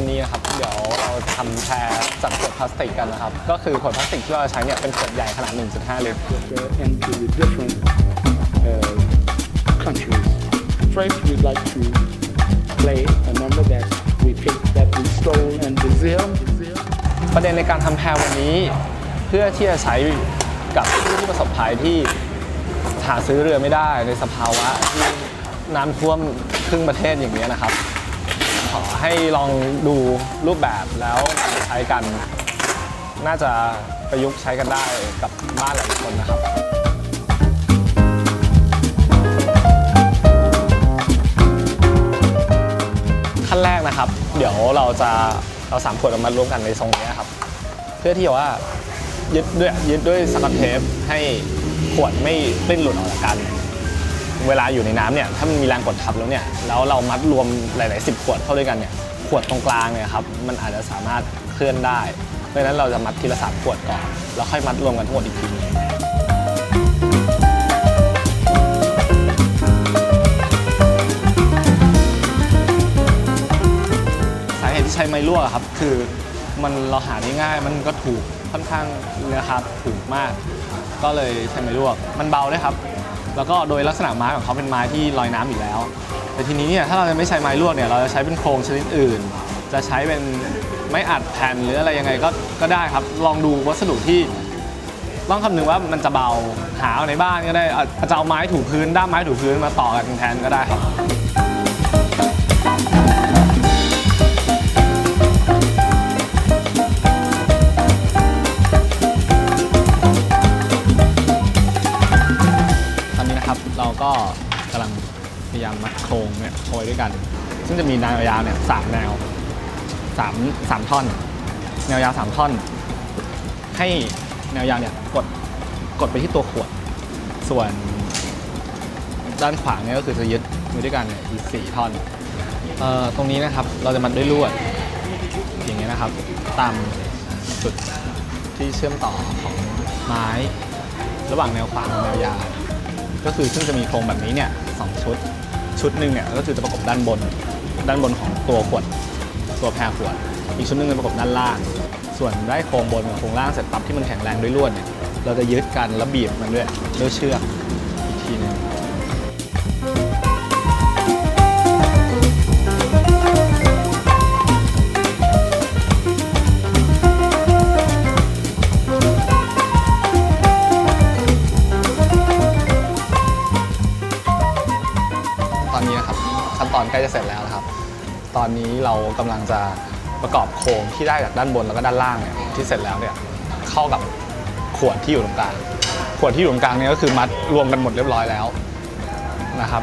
เดี๋ยวเราทำแพรจากขวดพลาสติกกันนะครับ ก็คือขวดพลาสติกที่เราใช้เนี่ยเป็นขวดใหญ่ขนาด 1.5 ลิตร uh, into the different uh, countries. First, we'd like to play a number that we think that we stole in Brazil. ประเด็นในการทำแพรวันนี้ เพื่อที่จะใช้กับผู้ที่ประสบภัยที่หาซื้อเรือไม่ได้ในสภาวะที่น้ำท่วมครึ่งประเทศอย่างนี้ยนะครับ ขอให้ลองดูรูปแบบแล้วใช้กัน น่าจะประยุกต์ใช้กันได้กับบ้านหลายคนนะครับขั้นแรกนะครับ เดี๋ยวเราจะเอาสามขวดเอามารวมกันในทรงนี้ครับ เพื่อที่ว่ายึดด้วยยึดด้วยสกอตเทปให้ขวดไม่ปลิ้นหลุดออกจากกัน เวลาอยู่ในน้ำเนี่ยถ้ามันมีแรงกดทับแล้วเนี่ยแล้วเรามัดรวมหลายๆสิบขวดเข้าด้วยกันเนี่ยขวดตรงกลางเนี่ยครับมันอาจจะสามารถเคลื่อนได้เพราะฉะนั้นเราจะมัดทีละสามขวดก่อนแล้วค่อยมัดรวมกันทั้งหมดอีกทีหนึงสาเหตุที่ใช้ไม้ลวกครับคือมันเราหาได้ง่ายมันก็ถูกค่อนข้างราคาถูกมาก ก็เลยใช้ไม้ลวก มันเบาด้วยครับ แล้วก็โดยลักษณะไม้ของเขาเป็นไม้ที่ลอยน้ำอยู่แล้ว แต่ทีนี้เนี่ยถ้าเราจะไม่ใช้ไม้ลวกเนี่ยเราจะใช้เป็นโครงชนิดอื่น จะใช้เป็นไม้อัดแผ่นหรืออะไรยังไงก็ก็ได้ครับ ลองดูวัสดุที่ต้องคำนึงว่ามันจะเบาหาเอาในบ้านก็ได้อาอาจจะเอาไม้ถูพื้นด้ามไม้ถูพื้นมาต่อกันแทนก็ได้ครับ ก็กำลังพยายามมัดโครงเนี่ยโคยด้วยกัน ซึ่งจะมีแนวยาวเนี่ยสามแนวสามสามท่อน แนวยาวสามท่อน ให้แนวยาวเนี่ยกดกดไปที่ตัวขวด ส่วนด้านขวาเนี่ยก็คือจะยึดมือด้วยกันเนี่ยอีกสี่ท่อนเอ่อตรงนี้นะครับเราจะมัดด้วยลวดอย่างเงี้ยนะครับ ตามจุดที่เชื่อมต่อของไม้ ระหว่างแนวขวางกับแนวยาว ก็คือซึ่งจะมีโครงแบบนี้เนี่ยสองชุด ชุดหนึ่งเนี่ยก็คือจะประกบด้านบน ด้านบนของตัวขวด ตัวแพรขวด อีกชุดหนึ่งจะประกบด้านล่าง ส่วนได้โครงบนกับโครงล่างเสร็จปั๊บที่มันแข็งแรงด้วยลวดเนี่ย เราจะยึดกันแล้วบีบมันด้วยด้วยเชือก อนนี้นะครับขั้นตอนใกล้จะเสร็จแล้วนะครับ ตอนนี้เรากำลังจะประกอบโครงที่ได้จากด้านบนแล้วก็ด้านล่างเนี่ยที่เสร็จแล้วเนี่ยเข้ากับขวดที่อยู่ตรงกลางขวดที่อยู่ตรงกลางเนี่ยก็คือมัดรวมกันหมดเรียบร้อยแล้วนะครับ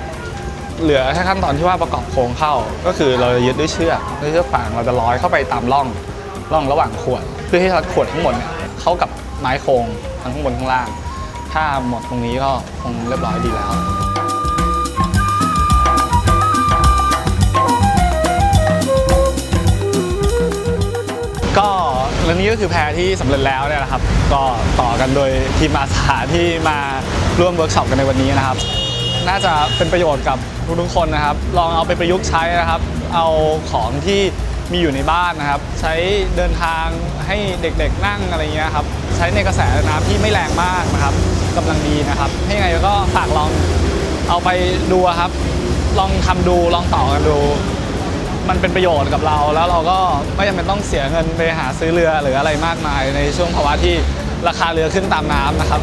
เหลือแค่ขั้นตอนที่ว่าประกอบโครงเข้า ก็คือเราจะยึดด้วยเชือกด้วยเชือกฟางเราจะร้อยเข้าไปตามร่องร่องระหว่างขวด เพื่อให้ขวดทั้งหมดเนี่ยเข้ากับไม้โครงทั้งข้างบนข้างล่าง ถ้าหมดตรงนี้ก็คงเรียบร้อยดีแล้ว และนี่ก็คือแพรที่สำเร็จแล้วเนี่ยนะครับ ก็ต่อกันโดยทีมอาสาที่มาร่วมเวิร์กช็อปกันในวันนี้นะครับ น่าจะเป็นประโยชน์กับทุกๆคนนะครับ ลองเอาไปประยุกต์ใช้นะครับ เอาของที่มีอยู่ในบ้านนะครับ ใช้เดินทางให้เด็กๆนั่งอะไรเงี้ยครับ ใช้ในกระแสน้ำที่ไม่แรงมากนะครับกำลังดีนะครับให้ไงก็ฝากลองเอาไปดูครับ ลองทำดูลองต่อกันดู มันเป็นประโยชน์กับเรา แล้วเราก็ไม่จำเป็นต้องเสียเงินไปหาซื้อเรือหรืออะไรมากมายในช่วงภาวะที่ราคาเรือขึ้นตามน้ำนะครับ